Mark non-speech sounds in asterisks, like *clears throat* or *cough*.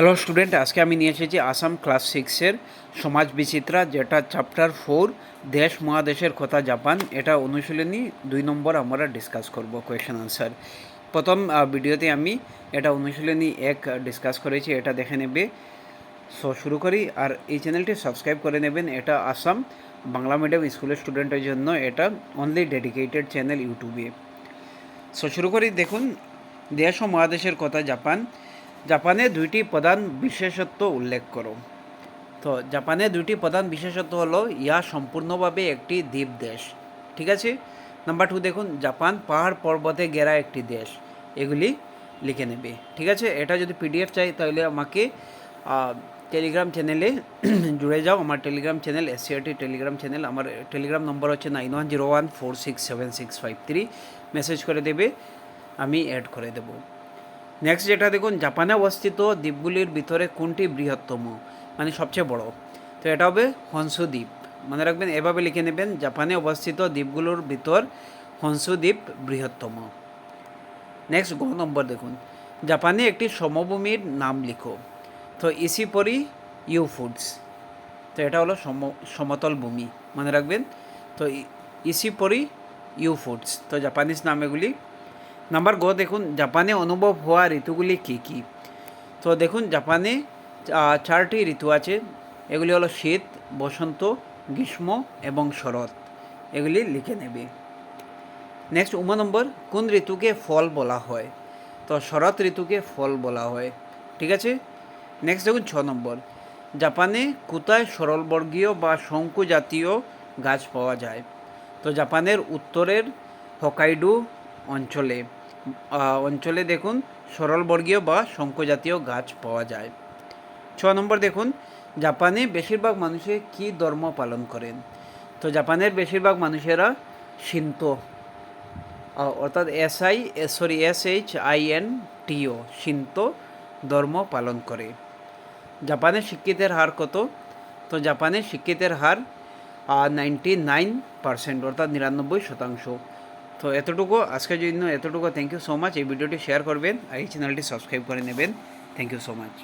Hello student আজকে আমি নিয়ে এসেছি আসাম ক্লাস সিক্সের সমাজ বিচিত্রা, যেটা চ্যাপ্টার ফোর দেশ মহাদেশের কথা জাপান। এটা অনুশীলনী দুই নম্বর আমরা ডিসকাস করব কোয়েশন আনসার প্রথম ভিডিওতে আমি এটা অনুশীলনী এক ডিসকাস করেছি, এটা দেখে নেবে। সো শুরু করি। আর এই চ্যানেলটি সাবস্ক্রাইব করে নেবেন। এটা আসাম বাংলা মিডিয়াম স্কুলের স্টুডেন্টের জন্য। এটা অনলি ডেডিকেটেড চ্যানেল ইউটিউবে সো শুরু করি। দেখুন, দেশ ও মহাদেশের কথা জাপান। জাপানে দুইটি প্রধান বিশেষত্ব উল্লেখ করো। তো জাপানে দুইটি প্রধান বিশেষত্ব হলো, ইহা সম্পূর্ণভাবে একটি দ্বীপ দেশ। ঠিক আছে? নাম্বার টু দেখুন, জাপান পাহাড় পর্বতে ঘেরা একটি দেশ। এগুলি লিখে নেবে। ঠিক আছে? এটা যদি পিডিএফ চাই, তাহলে আমাকে টেলিগ্রাম চ্যানেলে *clears throat* জুড়ে যাও। আমার Telegram channel SCRT Telegram channel আমার টেলিগ্রাম নম্বর হচ্ছে nine one zero one four six seven six five three message করে দেবে, আমি অ্যাড করে দেবো। নেক্সট যেটা দেখুন জাপানে অবস্থিত দ্বীপগুলির ভিতরে কোনটি বৃহত্তম? মানে সবচেয়ে বড়। তো এটা হবে হংসু দ্বীপ। মনে রাখবেন, এভাবে লিখে নেবেন জাপানে অবস্থিত দ্বীপগুলোর ভিতর হংসু দ্বীপ বৃহত্তম। নেক্সট গ নম্বর দেখুন। জাপানে একটি সমভূমির নাম লিখো। তো ইসিপরি ইউ ফুডস তো এটা হলো সম, সমতল ভূমি। মনে রাখবেন? তো ইসি ইসিপরি ইউ ফুডস তো জাপানিজ নাম এগুলি নাম্বার গ, দেখুন, জাপানে অনুভব হওয়া ঋতুগুলি কী কী? তো দেখুন, জাপানে চারটি ঋতু আছে। এগুলি হলো শীত, বসন্ত, গ্রীষ্ম এবং শরৎ। এগুলি লিখে নেবে। নেক্সট, উমা নম্বর, কোন ঋতুকে ফল বলা হয়? তো শরৎ ঋতুকে ফল বলা হয়। ঠিক আছে? নেক্সট, দেখুন, ছ নম্বর। জাপানে কোথায় সরলবর্গীয় বা শঙ্কু জাতীয় গাছ পাওয়া যায়? তো জাপানের উত্তরের হকাইডু অঞ্চলে। অঞ্চলে দেখুন সরলবর্গীয় বা শঙ্কু জাতীয় গাছ পাওয়া যায়। ছ নম্বর দেখুন জাপানে বেশিরভাগ মানুষে কি ধর্ম পালন করেন? তো জাপানের বেশিরভাগ মানুষেরা আহ, অর্থাৎ S I sorry S H I N T O Shinto ধর্ম পালন করে। জাপানের শিক্ষিতের হার কত? তো জাপানের শিক্ষিতের হার নাইনটি নাইন পার্সেন্ট অর্থাৎ নিরানব্বই শতাংশ। তো এতটুকু, আজকের জন্য এতটুকু। থ্যাংক ইউ সো মাচ এই ভিডিওটি শেয়ার করবেন আর এই চ্যানেলটি সাবস্ক্রাইব করে নেবেন। Thank you so much